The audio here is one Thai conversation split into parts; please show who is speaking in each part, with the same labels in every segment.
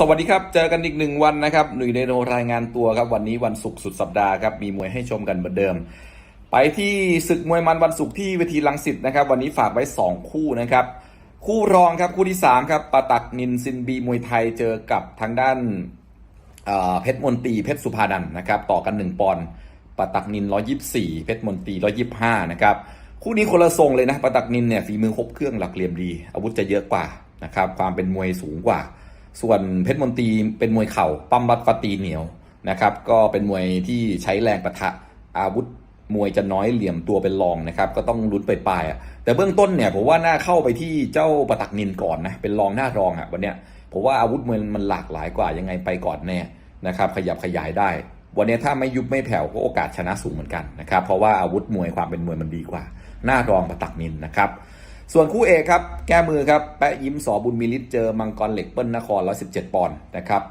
Speaker 1: สวัสดีครับ เจอกันอีกหนึ่งวันนะครับหนุ่ยเดโนรายงานตัวครับ วันนี้วันศุกร์สุดสัปดาห์ครับ มีมวยให้ชมกันเหมือนเดิม ไปที่ศึกมวยมันวันศุกร์ที่เวทีลังสิตนะครับ วันนี้ฝากไว้ 2 คู่นะครับ คู่รองครับคู่ที่ 3 ครับปาตักนินซินบีมวยไทยเจอกับทางด้านเเพชรมนตรีเพชรสุภาดันนะครับ ต่อกัน 1 ปอนด์ปาตักนิน 124 เพชรมนตรี 125 นะครับ คู่นี้คนละทรงเลยนะปาตักนินเนี่ยฝีมือครบเครื่องหลักเหลี่ยมดี อาวุธจะเยอะกว่านะครับความเป็นมวยสูงกว่า ส่วนเพชรมนตรีเป็นมวยเข่าปั้มรัดฟาตีเหนียวนะครับ ก็เป็นมวยที่ใช้แรงปะทะอาวุธมวยจะน้อยเหลี่ยมตัวเป็นรองนะครับ ก็ต้องลุ้นไปปลายๆอะแต่เบื้องต้นเนี่ยผมว่าน่าเข้าไปที่เจ้าปาตักนินก่อนนะเป็นรองหน้ารองอะวันเนี้ยผมว่าอาวุธมวยมันหลากหลายกว่ายังไงไปก่อนแน่นะครับขยับขยายได้ วันนี้ถ้าไม่ยุบไม่แผ่วก็โอกาสชนะสูงเหมือนกันนะครับเพราะว่าอาวุธมวยความเป็นมวยมันดีกว่า หน้ารองประตักนินนะครับ ส่วนคู่เอกครับ แก้มือครับ แปะยิ้มสอบุญมีฤทธิ์เจอมังกรเหล็กเปิ้ลนคร 117 ปอนด์นะครับ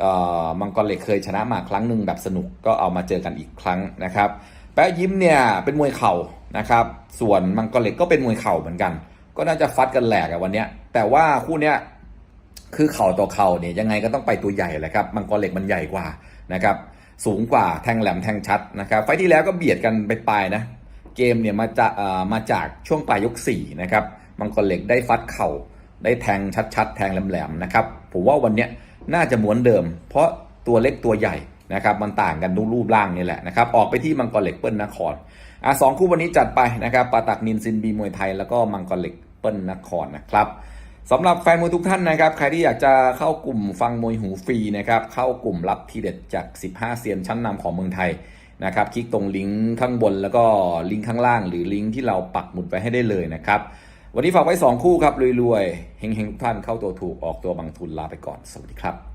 Speaker 1: เอ่อมังกรเหล็กเคยชนะมาครั้งหนึ่งแบบสนุกก็เอามาเจอกันอีกครั้งนะครับ แปะยิ้มเนี่ยเป็นมวยเข่านะครับ ส่วนมังกรเหล็กก็เป็นมวยเข่าเหมือนกัน ก็น่าจะฟัดกันแหลกอะวันนี้แต่ว่าคู่เนี้ยคือเข่าต่อเข่าเนี่ยยังไงก็ต้องไปตัวใหญ่แหละครับมังกรเหล็กมันใหญ่กว่านะครับสูงกว่าแทงแหลมแทงชัดนะครับ ไฟที่แล้วก็เบียดกันไปปลายนะ เกมเนี่ยมาจากมาจากช่วงปลายยก4นะครับมังกรเหล็กได้ฟัดเข่าได้แทงชัดๆ แทงแหลมๆนะครับผมว่าวันเนี้ยน่าจะเหมือนเดิม เพราะตัวเล็กตัวใหญ่นะครับมันต่างกันดูรูปร่างนี่แหละนะครับออกไปที่มังกรเหล็กเปิ้ลนครอะสองคู่วันนี้จัดไปนะครับปาตักนินซินบีมวยไทยแล้วก็มังกรเหล็กเปิ้ลนครนะครับสำหรับแฟนมวยทุกท่านนะครับ ใครที่อยากจะเข้ากลุ่มฟังมวยหูฟรีนะครับ เข้ากลุ่มรับทีเด็ดจาก 15 เซียนชั้นนำของเมืองไทย นะครับ คลิกตรงลิงก์ข้างบนแล้วก็ลิงก์ข้างล่าง หรือลิงก์ที่เราปักหมุดไปให้ได้เลยนะครับ วันนี้ฝากไว้ 2 คู่ครับรวยๆเฮงๆทุกท่านเข้าตัวถูกออกตัวบางทุนลาไปก่อน สวัสดีครับ